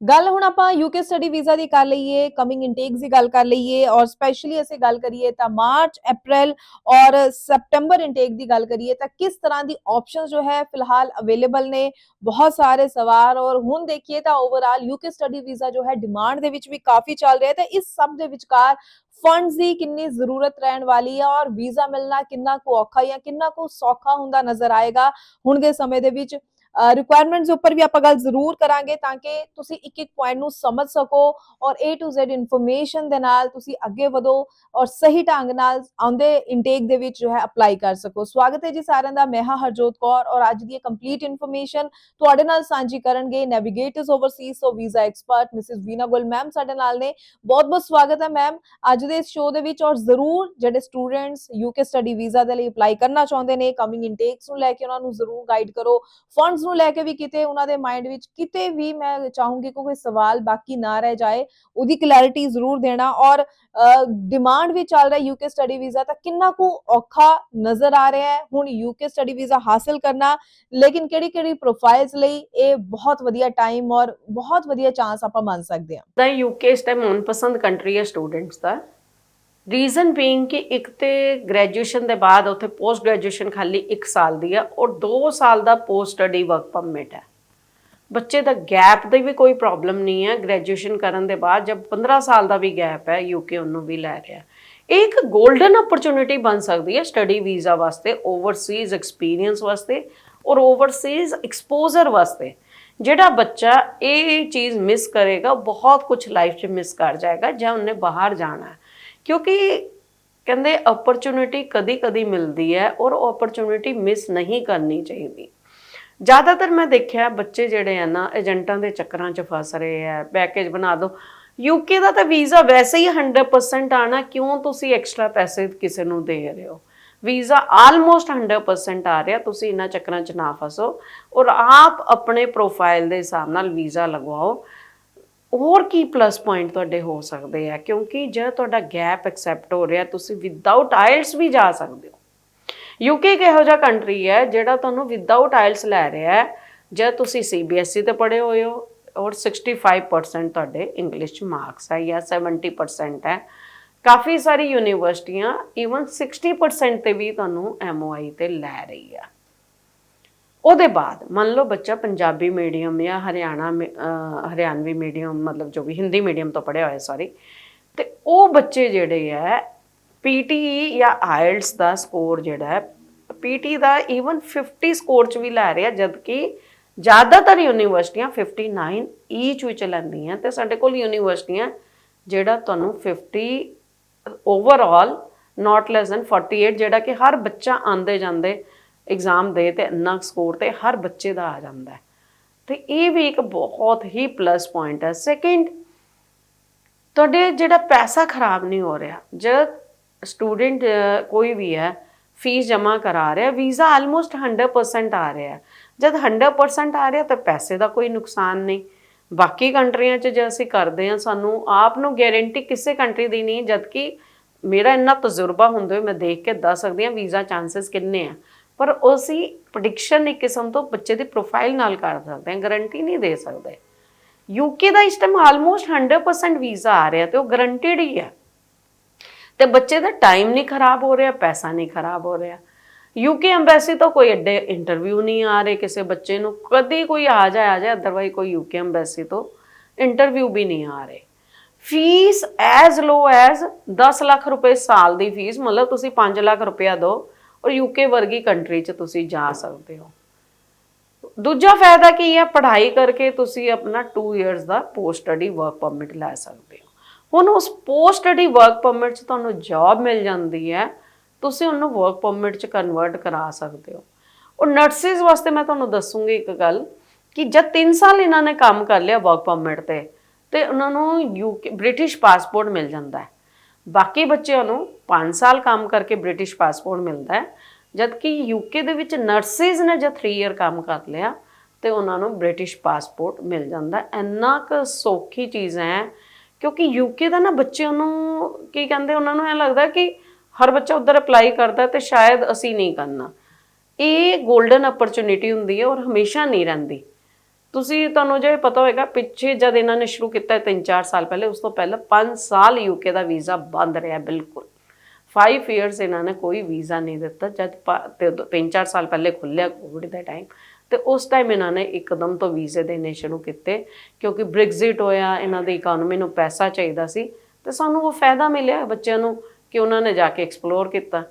ਗੱਲ ਹੁਣ ਆਪਾਂ ਯੂਕੇ ਸਟੱਡੀ ਵੀਜ਼ਾ ਦੀ ਕਰ ਲਈਏ ਕਮਿੰਗ ਇਨਟੇਕਸ ਦੀ ਗੱਲ ਕਰ ਲਈਏ ਔਰ ਸਪੈਸ਼ਲੀ ਅਸੀਂ ਗੱਲ ਕਰੀਏ ਤਾਂ ਮਾਰਚ ਅਪ੍ਰੈਲ ਔਰ ਸਪਟੈਂਬਰ ਇਨਟੇਕ ਦੀ ਗੱਲ ਕਰੀਏ ਤਾਂ ਕਿਸ ਤਰ੍ਹਾਂ ਦੀ ਆਪਸ਼ਨਸ ਜੋ ਹੈ ਫਿਲਹਾਲ ਅਵੇਲੇਬਲ ਨੇ, ਬਹੁਤ ਸਾਰੇ ਸਵਾਰ ਔਰ ਹੁਣ ਦੇਖੀਏ ਤਾਂ ਓਵਰਆਲ ਯੂਕੇ ਸਟੱਡੀ ਵੀਜ਼ਾ ਜੋ ਹੈ ਡਿਮਾਂਡ ਦੇ ਵਿੱਚ ਵੀ ਕਾਫੀ ਚੱਲ ਰਿਹਾ ਹੈ ਤਾਂ ਇਸ ਸਭ ਦੇ ਵਿਚਕਾਰ ਫੰਡਸ ਦੀ ਕਿੰਨੀ ਜ਼ਰੂਰਤ ਰਹਿਣ ਵਾਲੀ ਹੈ ਔਰ ਵੀਜ਼ਾ ਮਿਲਣਾ ਕਿੰਨਾ ਕੁ ਔਖਾ ਜਾਂ ਕਿੰਨਾ ਕੁ ਸੌਖਾ ਹੁੰਦਾ ਨਜ਼ਰ ਆਏਗਾ ਹੁਣ ਦੇ ਸਮੇਂ ਦੇ ਵਿੱਚ। ਰਿਕੁਆਇਰਮੈਂਟਸ ਉੱਪਰ ਵੀ ਆਪਾਂ ਗੱਲ ਜ਼ਰੂਰ ਕਰਾਂਗੇ ਤਾਂ ਕਿ ਤੁਸੀਂ ਇੱਕ ਇੱਕ ਪੁਆਇੰਟ ਨੂੰ ਸਮਝ ਸਕੋ ਔਰ A to Z ਇਨਫੋਰਮੇਸ਼ਨ ਦੇ ਨਾਲ ਤੁਸੀਂ ਅੱਗੇ ਵਧੋ ਔਰ ਸਹੀ ਢੰਗ ਨਾਲ ਆਉਂਦੇ ਇਨਟੇਕ ਦੇ ਵਿੱਚ ਜੋ ਹੈ ਅਪਲਾਈ ਕਰ ਸਕੋ। ਸਵਾਗਤ ਹੈ ਜੀ ਸਾਰਿਆਂ ਦਾ, ਮੈਂ ਹਾਂ ਹਰਜੋਤ ਕੌਰ ਔਰ ਅੱਜ ਦੀ ਕੰਪਲੀਟ ਇਨਫੋਰਮੇਸ਼ਨ ਤੁਹਾਡੇ ਨਾਲ ਸਾਂਝੀ ਕਰਨਗੇ Navigators Overseas so visa expert Mrs Veena Gul ma'am ਸਾਡੇ ਨਾਲ ਨੇ। ਬਹੁਤ ਬਹੁਤ ਸਵਾਗਤ ਹੈ ਮੈਮ ਅੱਜ ਦੇ ਇਸ ਸ਼ੋਅ ਦੇ ਵਿੱਚ ਔਰ ਜ਼ਰੂਰ ਜਿਹੜੇ ਸਟੂਡੈਂਟਸ ਯੂਕੇ ਸਟੱਡੀ ਵੀਜ਼ਾ ਦੇ ਲਈ ਅਪਲਾਈ ਕਰਨਾ ਚਾਹੁੰਦੇ ਨੇ ਕਮਿੰਗ ਇਨਟੇਕਸ ਨੂੰ ਲੈ ਕੇ ਉਹਨਾਂ ਨੂੰ ਜ਼ਰੂਰ ਗਾਈਡ ਕਰੋ। ਫੰਡਸ ਨੂੰ ਲੈ ਕੇ ਵੀ ਕਿਤੇ ਉਹਨਾਂ ਦੇ ਮਾਈਂਡ ਵਿੱਚ ਕਿਤੇ ਵੀ ਮੈਂ ਚਾਹੂੰਗੀ ਕਿ ਕੋਈ ਸਵਾਲ ਬਾਕੀ ਨਾ ਰਹਿ ਜਾਏ, ਉਹਦੀ ਕਲੈਰਿਟੀ ਜ਼ਰੂਰ ਦੇਣਾ ਔਰ ਡਿਮਾਂਡ ਵੀ ਚੱਲ ਰਿਹਾ ਯੂਕੇ ਸਟੱਡੀ ਵੀਜ਼ਾ ਤਾਂ ਕਿੰਨਾ ਕੁ ਔਖਾ ਨਜ਼ਰ ਆ ਰਿਹਾ ਹੈ। ਹੁਣ ਯੂਕੇ ਸਟੱਡੀ ਵੀਜ਼ਾ ਹਾਸਲ ਕਰਨਾ, ਲੇਕਿਨ ਕਿਹੜੀ ਕਿਹੜੀ ਪ੍ਰੋਫਾਈਲਸ ਲਈ ਇਹ ਬਹੁਤ ਵਧੀਆ ਟਾਈਮ ਔਰ ਬਹੁਤ ਵਧੀਆ ਚਾਂਸ ਆਪਾਂ ਮੰਨ ਸਕਦੇ ਹਾਂ। ਦਾ ਯੂਕੇ ਇਸ ਟਾਈਮ ਮਨਪਸੰਦ ਕੰਟਰੀ ਹੈ ਸਟੂਡੈਂਟਸ ਦਾ। ਰੀਜ਼ਨ ਬੀਇੰਗ ਕਿ ਇੱਕ ਤੇ ਗ੍ਰੈਜੂਏਸ਼ਨ ਦੇ ਬਾਅਦ ਉੱਥੇ ਪੋਸਟ ਗ੍ਰੈਜੂਏਸ਼ਨ ਖਾਲੀ 1 ਸਾਲ ਦੀ ਹੈ ਔਰ 2 ਸਾਲ ਦਾ ਪੋਸਟ ਸਟੱਡੀ ਵਰਕ ਪਰਮਿਟ ਹੈ। ਬੱਚੇ ਦਾ ਗੈਪ ਦੀ ਵੀ ਕੋਈ ਪ੍ਰੋਬਲਮ ਨਹੀਂ ਹੈ ਗ੍ਰੈਜੂਏਸ਼ਨ ਕਰਨ ਦੇ ਬਾਅਦ ਜਦ 15 ਸਾਲ ਦਾ ਵੀ ਗੈਪ ਹੈ ਯੂਕੇ ਉਹਨੂੰ ਵੀ ਲੈ ਰਿਹਾ ਇਹ ਇੱਕ 골ਡਨ ਅਪਰਚੂਨਿਟੀ ਬਣ ਸਕਦੀ ਹੈ ਸਟੱਡੀ ਵੀਜ਼ਾ ਵਾਸਤੇ ਓਵਰਸੀਜ਼ ਐਕਸਪੀਰੀਅੰਸ ਵਾਸਤੇ, ਔਰ ਓਵਰਸੀਜ਼ ਐਕਸਪੋਜ਼ਰ ਵਾਸਤੇ। ਜਿਹੜਾ ਬੱਚਾ ਇਹ ਚੀਜ਼ ਮਿਸ ਕਰੇਗਾ ਬਹੁਤ ਕੁਝ ਲਾਈਫ 'ਚ ਮਿਸ ਕਰ ਜਾਏਗਾ, ਜਾਂ ਉਹਨੇ ਬਾਹਰ ਜਾਣਾ ਹੈ। ਕਿਉਂਕਿ ਕਹਿੰਦੇ ਅਪਰਚੂਨਿਟੀ ਕਦੀ-ਕਦੀ ਮਿਲਦੀ ਹੈ ਔਰ ਉਹ ਅਪਰਚੂਨਿਟੀ ਮਿਸ ਨਹੀਂ ਕਰਨੀ ਚਾਹੀਦੀ। ਜ਼ਿਆਦਾਤਰ ਮੈਂ ਦੇਖਿਆ ਬੱਚੇ ਜਿਹੜੇ ਆ ਨਾ, ਏਜੰਟਾਂ ਦੇ ਚੱਕਰਾਂ 'ਚ ਫਸ ਰਹੇ ਆ ਪੈਕੇਜ ਬਣਾ ਦਿਓ ਯੂਕੇ ਦਾ ਤਾਂ ਵੀਜ਼ਾ ਵੈਸੇ ਹੀ 100% ਆਣਾ ਕਿਉਂ ਤੁਸੀਂ ਐਕਸਟਰਾ ਪੈਸੇ ਕਿਸੇ ਨੂੰ ਦੇ ਰਹੇ ਹੋ? ਵੀਜ਼ਾ ਆਲਮੋਸਟ 100% ਆ ਰਿਹਾ, ਤੁਸੀਂ ਇਹਨਾਂ ਚੱਕਰਾਂ 'ਚ ਨਾ ਫਸੋ। ਔਰ ਆਪ ਆਪਣੇ ਪ੍ਰੋਫਾਈਲ ਦੇ ਹਿਸਾਬ ਨਾਲ ਵੀਜ਼ਾ ਲਗਵਾਓ। ਹੋਰ ਕੀ ਪਲੱਸ ਪੁਆਇੰਟ ਤੁਹਾਡੇ ਹੋ ਸਕਦੇ ਆ? ਕਿਉਂਕਿ ਜੇ ਤੁਹਾਡਾ ਗੈਪ ਐਕਸੈਪਟ ਹੋ ਰਿਹਾ, ਤੁਸੀਂ ਵਿਦਆਊਟ ਆਇਲਸ ਵੀ ਜਾ ਸਕਦੇ ਹੋ। ਯੂਕੇ ਇੱਕ ਇਹੋ ਜਿਹਾ ਕੰਟਰੀ ਹੈ, ਜਿਹੜਾ ਤੁਹਾਨੂੰ ਵਿਦਆਊਟ ਆਇਲਸ ਲੈ ਰਿਹਾ ਹੈ, ਜੇ ਤੁਸੀਂ ਸੀਬੀਐਸਈ ਤੇ ਪੜ੍ਹੇ ਹੋਏ ਹੋ, ਔਰ 65% ਤੁਹਾਡੇ ਇੰਗਲਿਸ਼ ਚ ਮਾਰਕਸ ਹੈ, ਜਾਂ 70% ਹੈ। ਕਾਫੀ ਸਾਰੀ ਯੂਨੀਵਰਸਿਟੀਆਂ ਈਵਨ 60% ਤੇ ਵੀ ਤੁਹਾਨੂੰ ਐਮਓਆਈ ਤੇ ਲੈ ਰਹੀ ਆ। ਉਹਦੇ ਬਾਅਦ, ਮੰਨ ਲਓ ਬੱਚਾ ਪੰਜਾਬੀ ਮੀਡੀਅਮ ਜਾਂ ਹਰਿਆਣਾ ਮੀ- ਹਰਿਆਣਵੀ ਮੀਡੀਅਮ ਮਤਲਬ ਜੋ ਵੀ ਹਿੰਦੀ ਮੀਡੀਅਮ ਤੋਂ ਪੜ੍ਹਿਆ ਹੋਇਆ ਸੌਰੀ ਤੇ ਉਹ ਬੱਚੇ ਜਿਹੜੇ ਹੈ ਪੀਟੀ ਜਾਂ ਆਇਲਟਸ ਦਾ ਸਕੋਰ ਜਿਹੜਾ ਹੈ ਪੀਟੀ ਦਾ ਈਵਨ 50 ਸਕੋਰ ਚ ਵੀ ਲੈ ਰਿਹਾ, ਜਦਕਿ ਜ਼ਿਆਦਾਤਰ ਯੂਨੀਵਰਸਿਟੀਆਂ 59 ਈਚ ਵਿੱਚ ਲੈਂਦੀਆਂ ਤੇ ਸਾਡੇ ਕੋਲ ਯੂਨੀਵਰਸਿਟੀਆਂ ਜਿਹੜਾ ਤੁਹਾਨੂੰ 50 ਓਵਰਆਲ ਨਾਟ ਲੈਸ ਦੈਨ 48 ਜਿਹੜਾ ਕਿ ਹਰ ਬੱਚਾ ਆਂਦੇ ਜਾਂਦੇ ਐਗਜ਼ਾਮ ਦੇ ਤੇ ਇੰਨਾ ਸਕੋਰ ਤੇ ਹਰ ਬੱਚੇ ਦਾ ਆ ਜਾਂਦਾ ਹੈ। ਤੇ ਇਹ ਵੀ ਇੱਕ ਬਹੁਤ ਹੀ ਪਲੱਸ ਪੁਆਇੰਟ ਹੈ। ਸੈਕਿੰਡ ਤੁਹਾਡੇ ਜਿਹੜਾ ਪੈਸਾ ਖਰਾਬ ਨਹੀਂ ਹੋ ਰਿਹਾ ਜਦ ਸਟੂਡੈਂਟ ਕੋਈ ਵੀ ਹੈ ਫੀਸ ਜਮ੍ਹਾਂ ਕਰਾ ਰਿਹਾ ਵੀਜ਼ਾ ਆਲਮੋਸਟ 100% ਆ ਰਿਹਾ ਜਦ 100% ਆ ਰਿਹਾ ਤਾਂ ਪੈਸੇ ਦਾ ਕੋਈ ਨੁਕਸਾਨ ਨਹੀਂ। ਬਾਕੀ ਕੰਟਰੀਆਂ 'ਚ ਜੇ ਅਸੀਂ ਕਰਦੇ ਹਾਂ, ਸਾਨੂੰ ਆਪ ਨੂੰ ਗਾਰੰਟੀ ਕਿਸੇ ਕੰਟਰੀ ਦੀ ਨਹੀਂ, ਜਦਕਿ ਮੇਰਾ ਇੰਨਾ ਤਜਰਬਾ ਹੁੰਦਾ ਹੋਏ ਮੈਂ ਦੇਖ ਕੇ ਦੱਸ ਸਕਦੀ ਹਾਂ ਵੀਜ਼ਾ ਚਾਂਸਸ ਕਿੰਨੇ ਆ। ਪਰ ਅਸੀਂ ਪ੍ਰੈਡਿਕਸ਼ਨ ਇੱਕ ਕਿਸਮ ਤੋਂ ਬੱਚੇ ਦੀ ਪ੍ਰੋਫਾਈਲ ਨਾਲ ਕਰ ਸਕਦੇ ਹਾਂ ਗਾਰੰਟੀ ਨਹੀਂ ਦੇ ਸਕਦੇ। ਯੂਕੇ ਦਾ ਇਸ ਟਾਈਮ ਆਲਮੋਸਟ 100% ਵੀਜ਼ਾ ਆ ਰਿਹਾ ਤੇ ਉਹ ਗਰੰਟਿਡ ਹੀ ਹੈ ਤੇ ਬੱਚੇ ਦਾ ਟਾਈਮ ਨਹੀਂ ਖਰਾਬ ਹੋ ਰਿਹਾ, ਪੈਸਾ ਨਹੀਂ ਖਰਾਬ ਹੋ ਰਿਹਾ। ਯੂਕੇ ਐਮਬੈਸੀ ਤੋਂ ਕੋਈ ਐਡੇ ਇੰਟਰਵਿਊ ਨਹੀਂ ਆ ਰਹੇ ਕਿਸੇ ਬੱਚੇ ਨੂੰ, ਕਦੀ ਕੋਈ ਆ ਜਾਏ ਆ ਜਾਏ ਅਦਰਵਾਈਜ਼ ਕੋਈ ਯੂਕੇ ਐਮਬੈਸੀ ਤੋਂ ਇੰਟਰਵਿਊ ਵੀ ਨਹੀਂ ਆ ਰਹੇ। Fee as low as 10 lakh ਰੁਪਏ ਸਾਲ ਦੀ ਫੀਸ ਮਤਲਬ ਤੁਸੀਂ 5 ਲੱਖ ਰੁਪਇਆ ਦਿਓ ਔਰ ਯੂਕੇ ਵਰਗੀ ਕੰਟਰੀ 'ਚ ਤੁਸੀਂ ਜਾ ਸਕਦੇ ਹੋ। ਦੂਜਾ ਫਾਇਦਾ ਕੀ ਹੈ? ਪੜ੍ਹਾਈ ਕਰਕੇ ਤੁਸੀਂ ਆਪਣਾ 2 ਇਅਰਸ ਦਾ ਪੋਸਟ ਸਟੱਡੀ ਵਰਕ ਪਰਮਿਟ ਲੈ ਸਕਦੇ ਹੋ। ਹੁਣ ਉਸ ਪੋਸਟ ਸਟੱਡੀ ਵਰਕ ਪਰਮਿਟ 'ਚ ਤੁਹਾਨੂੰ ਜੌਬ ਮਿਲ ਜਾਂਦੀ ਹੈ। ਤੁਸੀਂ ਉਹਨੂੰ ਵਰਕ ਪਰਮਿਟ 'ਚ ਕਨਵਰਟ ਕਰਾ ਸਕਦੇ ਹੋ। ਉਹ ਨਰਸਿਸ ਵਾਸਤੇ ਮੈਂ ਤੁਹਾਨੂੰ ਦੱਸੂਗੀ ਇੱਕ ਗੱਲ ਕਿ ਜਦ 3 ਸਾਲ ਇਹਨਾਂ ਨੇ ਕੰਮ ਕਰ ਲਿਆ ਵਰਕ ਪਰਮਿਟ ਤੇ ਤੇ ਉਹਨਾਂ ਨੂੰ ਯੂਕੇ ਬ੍ਰਿਟਿਸ਼ ਪਾਸਪੋਰਟ ਮਿਲ ਜਾਂਦਾ ਹੈ। ਬਾਕੀ ਬੱਚਿਆਂ ਨੂੰ 5 ਸਾਲ ਕੰਮ ਕਰਕੇ ਬ੍ਰਿਟਿਸ਼ ਪਾਸਪੋਰਟ ਮਿਲਦਾ ਹੈ, ਜਦਕਿ ਯੂਕੇ ਦੇ ਵਿੱਚ ਨਰਸਿਸ ਨੇ ਜਦ 3 ਇਅਰ ਕੰਮ ਕਰ ਲਿਆ, ਤੇ ਉਹਨਾਂ ਨੂੰ ਬ੍ਰਿਟਿਸ਼ ਪਾਸਪੋਰਟ ਮਿਲ ਜਾਂਦਾ ਇੰਨਾ ਕੁ ਸੌਖੀ ਚੀਜ਼ ਹੈ, ਕਿਉਂਕਿ ਯੂਕੇ ਦਾ ਨਾ ਬੱਚਿਆਂ ਨੂੰ ਕੀ ਕਹਿੰਦੇ, ਉਹਨਾਂ ਨੂੰ ਐ ਲੱਗਦਾ ਕਿ ਹਰ ਬੱਚਾ ਉਧਰ ਅਪਲਾਈ ਕਰਦਾ ਤੇ ਸ਼ਾਇਦ ਅਸੀਂ ਨਹੀਂ ਕਰਨਾ। ਇਹ 골ਡਨ ਅਪਰਚੂਨਿਟੀ ਹੁੰਦੀ ਹੈ ਔਰ ਹਮੇਸ਼ਾ ਨਹੀਂ ਰਹਿੰਦੀ। ਤੁਸੀਂ ਤੁਹਾਨੂੰ ਜੇ ਪਤਾ ਹੋਏਗਾ, ਪਿੱਛੇ ਜਦ ਇਹਨਾਂ ਨੇ ਸ਼ੁਰੂ ਕੀਤਾ 3-4 ਸਾਲ ਪਹਿਲੇ, ਉਸ ਤੋਂ ਪਹਿਲਾਂ 5 ਸਾਲ ਯੂਕੇ ਦਾ ਵੀਜ਼ਾ ਬੰਦ ਰਿਹਾ, ਬਿਲਕੁਲ। 5 ਇਅਰਸ ਇਹਨਾਂ ਨੇ ਕੋਈ ਵੀਜ਼ਾ ਨਹੀਂ ਦਿੱਤਾ, ਜਦ 3-4 ਸਾਲ ਪਹਿਲੇ ਖੁੱਲਿਆ ਕੋਵਿਡ ਦਾ ਟਾਈਮ ਤੇ ਉਸ ਟਾਈਮ ਇਹਨਾਂ ਨੇ ਇੱਕਦਮ ਤੋਂ ਵੀਜ਼ੇ ਦੇਣੇ ਸ਼ੁਰੂ ਕੀਤੇ, ਕਿਉਂਕਿ ਬ੍ਰੈਗਜ਼ਿਟ ਹੋਇਆ, ਇਹਨਾਂ ਦੀ ਇਕਨੋਮੀ ਨੂੰ ਪੈਸਾ ਚਾਹੀਦਾ ਸੀ, ਤੇ ਸਾਨੂੰ ਉਹ ਫਾਇਦਾ ਮਿਲਿਆ ਬੱਚਿਆਂ ਨੂੰ ਕਿ ਉਹਨਾਂ ਨੇ ਜਾ ਕੇ ਐਕਸਪਲੋਰ ਕੀਤਾ।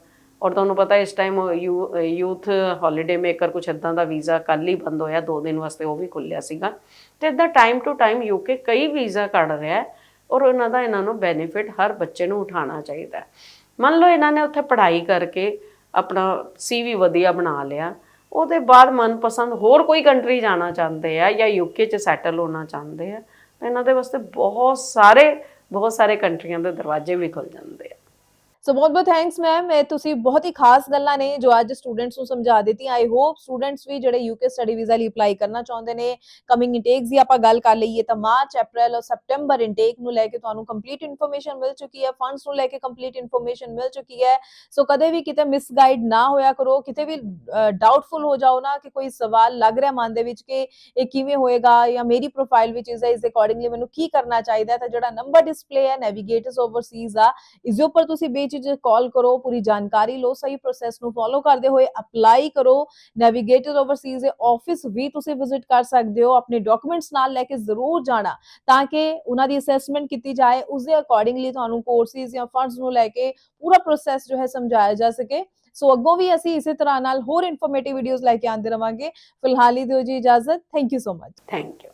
ਔਰ ਤੁਹਾਨੂੰ ਪਤਾ ਇਸ ਟਾਈਮ ਯੂਥ ਹੌਲੀਡੇ ਮੇਕਰ ਕੁਛ ਇਦਾਂ ਦਾ ਵੀਜ਼ਾ ਕੱਲ ਹੀ ਬੰਦ ਹੋਇਆ 2 ਦਿਨ ਵਾਸਤੇ ਉਹ ਵੀ ਖੁੱਲਿਆ ਸੀਗਾ। ਤੇ ਇਦਾਂ ਟਾਈਮ ਟੂ ਟਾਈਮ ਯੂਕੇ ਕਈ ਵੀਜ਼ਾ ਕੱਢ ਰਿਹਾ ਔਰ ਉਹਨਾਂ ਦਾ ਇਹਨਾਂ ਨੂੰ ਬੈਨੀਫਿਟ ਹਰ ਬੱਚੇ ਨੂੰ ਉਠਾਉਣਾ ਚਾਹੀਦਾ ਮੰਨ ਲਓ ਇਹਨਾਂ ਨੇ ਉੱਥੇ ਪੜ੍ਹਾਈ ਕਰਕੇ ਆਪਣਾ ਸੀਵੀ ਵਧੀਆ ਬਣਾ ਲਿਆ, ਉਹਦੇ ਬਾਅਦ ਮਨਪਸੰਦ ਹੋਰ ਕੋਈ ਕੰਟਰੀ ਜਾਣਾ ਚਾਹੁੰਦੇ ਆ ਜਾਂ ਯੂਕੇ 'ਚ ਸੈਟਲ ਹੋਣਾ ਚਾਹੁੰਦੇ ਆ, ਤਾਂ ਇਹਨਾਂ ਦੇ ਵਾਸਤੇ ਬਹੁਤ ਸਾਰੇ ਬਹੁਤ ਸਾਰੇ ਕੰਟਰੀਆਂ ਦੇ ਦਰਵਾਜ਼ੇ ਵੀ ਖੁੱਲ ਜਾਂਦੇ ਆ। ਸੋ ਬਹੁਤ ਬਹੁਤ ਥੈਂਕਸ ਮੈਮ ਤੁਸੀਂ ਬਹੁਤ ਹੀ ਖਾਸ ਗੱਲਾਂ ਨੇ ਜੋ ਅੱਜ ਸਟੂਡੈਂਟਸ ਨੂੰ ਸਮਝਾ ਦਿੱਤੀ ਆਈ ਹੋਪ ਸਟੂਡੈਂਟਸ ਵੀ ਜਿਹੜੇ ਯੂਕੇ ਸਟੱਡੀ ਵੀਜ਼ਾ ਲਈ ਅਪਲਾਈ ਕਰਨਾ ਚਾਹੁੰਦੇ ਨੇ ਕਮਿੰਗ ਇਨਟੇਕਸ ਦੀ ਆਪਾਂ ਗੱਲ ਕਰ ਲਈਏ ਤਾਂ ਮਾਰਚ ਅਪ੍ਰੈਲ ਔਰ ਸਪਟੈਂਬਰ ਇਨਟੇਕ ਨੂੰ ਲੈ ਕੇ ਤੁਹਾਨੂੰ ਕੰਪਲੀਟ ਇਨਫੋਰਮੇਸ਼ਨ ਮਿਲ ਚੁੱਕੀ ਹੈ ਫੰਡਸ ਨੂੰ ਲੈ ਕੇ ਕੰਪਲੀਟ ਇਨਫੋਰਮੇਸ਼ਨ ਮਿਲ ਚੁੱਕੀ ਹੈ ਸੋ ਕਦੇ ਵੀ ਕਿਤੇ ਮਿਸਗਾਈਡ ਨਾ ਹੋਇਆ ਕਰੋ ਕਿਤੇ ਵੀ ਡਾਊਟਫੁਲ ਹੋ ਜਾਓ ਨਾ ਕਿ ਕੋਈ ਸਵਾਲ ਲੱਗ ਰਿਹਾ ਮਨ ਦੇ ਵਿੱਚ ਕਿ ਇਹ ਕਿਵੇਂ ਹੋਏਗਾ ਜਾਂ ਮੇਰੀ ਪ੍ਰੋਫਾਈਲ ਵਿੱਚ ਇਸ ਇਸ ਅਕੋਰਡਿੰਗਲੀ ਮੈਨੂੰ ਕੀ ਕਰਨਾ ਚਾਹੀਦਾ ਤਾਂ ਜਿਹੜਾ ਨੰਬਰ ਡਿਸਪਲੇ ਹੈ ਨੈਵੀਗੇਟਰਸ ਓਵਰਸੀਜ਼ ਆ ਇਸ ਉੱਪਰ ਤੁਸੀਂ ਬੇਝਿਜਕ ਕਾਲ ਕਰੋ, ਪੂਰੀ ਜਾਣਕਾਰੀ ਲਓ, ਸਹੀ ਪ੍ਰੋਸੈਸ ਨੂੰ ਫੋਲੋ ਕਰਦੇ ਹੋਏ ਅਪਲਾਈ ਕਰੋ ਨੈਵੀਗੇਟਰ ਓਵਰਸੀਜ਼ ਦੇ ਆਫਿਸ ਵੀ ਤੁਸੀਂ ਵਿਜ਼ਿਟ ਕਰ ਸਕਦੇ ਹੋ, ਆਪਣੇ ਡਾਕੂਮੈਂਟਸ ਨਾਲ ਲੈ ਕੇ ਜ਼ਰੂਰ ਜਾਣਾ, ਤਾਂ ਕਿ ਉਹਨਾਂ ਦੀ ਅਸੈਸਮੈਂਟ ਕੀਤੀ ਜਾਏ, ਉਸ ਦੇ ਅਕੋਰਡਿੰਗਲੀ ਤੁਹਾਨੂੰ ਕੋਰਸਿਸ ਜਾਂ ਫੰਡਸ ਨੂੰ ਲੈ ਕੇ ਪੂਰਾ ਪ੍ਰੋਸੈਸ ਜੋ ਹੈ ਸਮਝਾਇਆ ਜਾ ਸਕੇ। ਸੋ ਅੱਗੋਂ ਵੀ ਅਸੀਂ ਇਸੇ ਤਰ੍ਹਾਂ ਨਾਲ ਹੋਰ ਇਨਫੋਰਮੇਟਿਵ ਵੀਡੀਓਜ਼ ਲੈ ਕੇ ਆਉਂਦੇ ਰਵਾਂਗੇ। ਫਿਲਹਾਲ ਹੀ ਦਿਓ ਜੀ ਇਜਾਜ਼ਤ। Thank you so much thank you